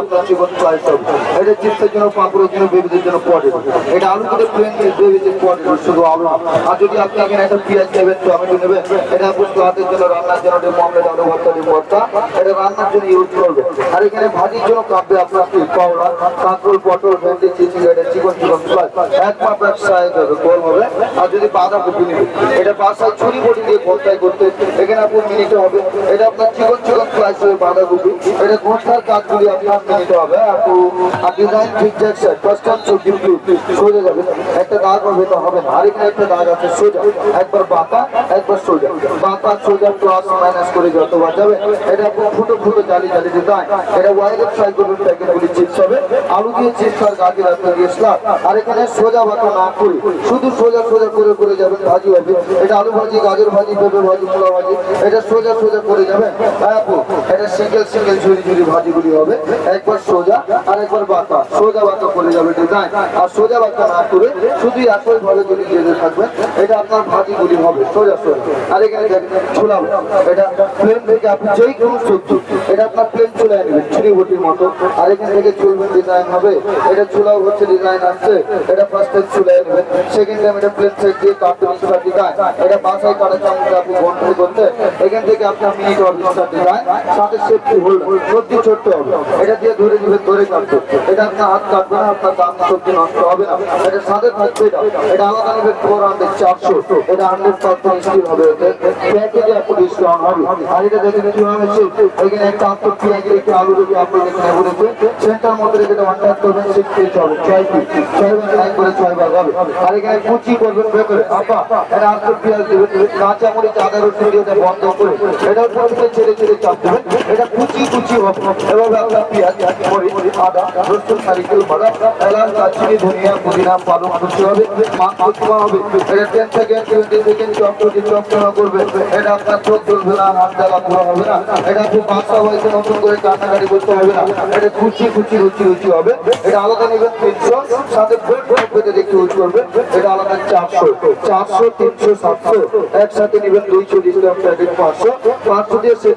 আপনার এটা চিপসের জন্য শুধু আলু আর যদি আপনি এখানে একটা পেঁয়াজ নেবেন, টমেটো নেবেন, এটা আপনি স্লাদের জন্য রান্নার জন্য এটা রান্নার জন্য ইউজ করবে। আর এখানে ভাজির জন্য কাপবে আপনার পাওড়া কাঁকরোল, পটল, ভেন্ডি চিচিং আর যদি বাঁধাকপি নেবে এটা বাসায় ছুরি বটি দিয়ে ভর্তাই করতে, এখানে আপনার মিনিটে হবে। এটা আপনার চিকন চিকন স্লাইস হবে বাঁধাকপি এটা ঘণ্টার কাজগুলি আপনার মিনিটে হবে আর ডিজাইন ঠিকঠাক স্যার ফার্স্ট সবজি সোজা যাবে। একটা দাগ হবে তো হবে না। আর এখানে একটা দাগ আছে, সোজা। একবার বাঁকা, একবার সোজা। বাঁকা, সোজা প্লাস মাইনাস করে যতবার যাবে, এটা আপনার ফুটো ফুটো জালি জালি ডিজাইন এটা ওয়াইলেট সাইকেলের প্যাকেটগুলি চিপস হবে। আলু দিয়ে চিপস আর গাজর আপনার দিয়ে আর এখানে সোজা বাঁকা না করে, শুধু সোজা সোজা করে করে যাবেন ভাজি হবে এটা আলু ভাজি, গাজর ভাজি, পেঁপে ভাজি মূলা ভাজি। এটা সোজা সোজা করে যাবেন। আপু এটা সিঙ্গেল সিঙ্গেল ঝুড়ি ঝুড়ি ভাজিগুলি হবে। একবার সোজা আর একবার বাঁকা। সোজা বাঁকা করে যাবে ডিজাইন আর সোজা বাঁকা না করে শুধু একই ভাবে যদি যেতে থাকবেন, এটা আপনার ভাজিগুলি হবে। সোজা সোজা। আর এখানে দেখেন এটা প্লেন থেকে আপনি যেই কোনো সবজি এটা আপনার প্লেন চলে নেবেন ছুরি বটির মতো। আর এখান থেকে চলবেন ডিজাইন হবে। এটা চুলাও হচ্ছে ডিজাইন আসছে। এটা ফার্স্ট চলে নেবেন সেকেন্ড টাইম এটা প্লেন সাইড দিয়ে স্টার ডিজাইন এটা বাসায় কাটা চামচ আপনি বন্ধ করতে, এখান থেকে আপনার মিনিট হবে ডিজাইন সাথে সেফটি হোল্ডার সবজি ছোট্ট হবে। এটা দিয়ে ধরে দিবেন ধরে কাটবে। এটা আপনার হাত কাটবে না, আপনার দাম সবজি নষ্ট হবে না। এটা সাথে থাকবে এটা। এটা আলাদা নেবেন ফোর হান্ড্রেড চারশো। এটা হান্ড্রেড পার্সেন্ট হবে। প্যাকেজে আপনি ডিসকাউন্ট হবে। আর এটা দেখেন কি হয়েছে এখানে একটা আত্ম পেঁয়াজের একটি আলু যদি আপনি এখানে বলেছে সেন্টার মধ্যে রেখে ওয়ান টাচ করবেন সিক্স পিস হবে। ছয় পিস ছয় ভাগ লাইন করে ছয় ভাগ হবে। আর এখানে কুচি করবেন ভেতরে। আপা, এটা আত্ম পেঁয়াজ দেবেন। কাঁচা মরিচ আদা রসুন দিয়ে বন্ধ করে। এটা ছেড়ে ছেড়ে চাপ এটা কুচি কুচি কান্নাকাটি করতে হবে এটা কুচি কুচি রুচি রুচি হবে এটা আলাদা নেবেন তিনশো সাথে ইউজ করবেন এটা আলাদা চারশো চারশো তিনশো সাতশো একসাথে নেবেন দুইশো ডিসকাউন্ট প্যাকেট পাঁচশো। পাঁচশো দিয়ে সেট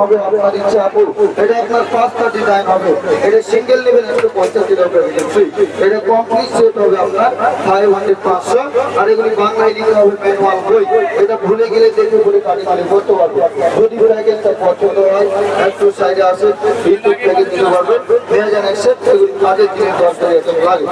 হবে, আপনার ইচ্ছা আপু। এটা আপনার পাঁচটা ডিজাইন হবে। এটা সিঙ্গেল নেবেন একশো পঁয়ষট্টি টাকা এটা কমপ্লিট সেট হবে আপনার ফাইভ হান্ড্রেড পাঁচশো। আর এগুলি বাংলায় লিখতে হবে ম্যানুয়াল বই। এটা ভুলে গেলে দেখে বলে কাটি কাটি করতে পারবে যদি প্যাকেজটা পছন্দ হয়, একটু সাইডে আসে বিদ্যুৎ প্যাকেজ দিতে পারবে মেয়াজান অ্যাকসেপ্ট এগুলি কাজের জিনিস দরকারি লাগে।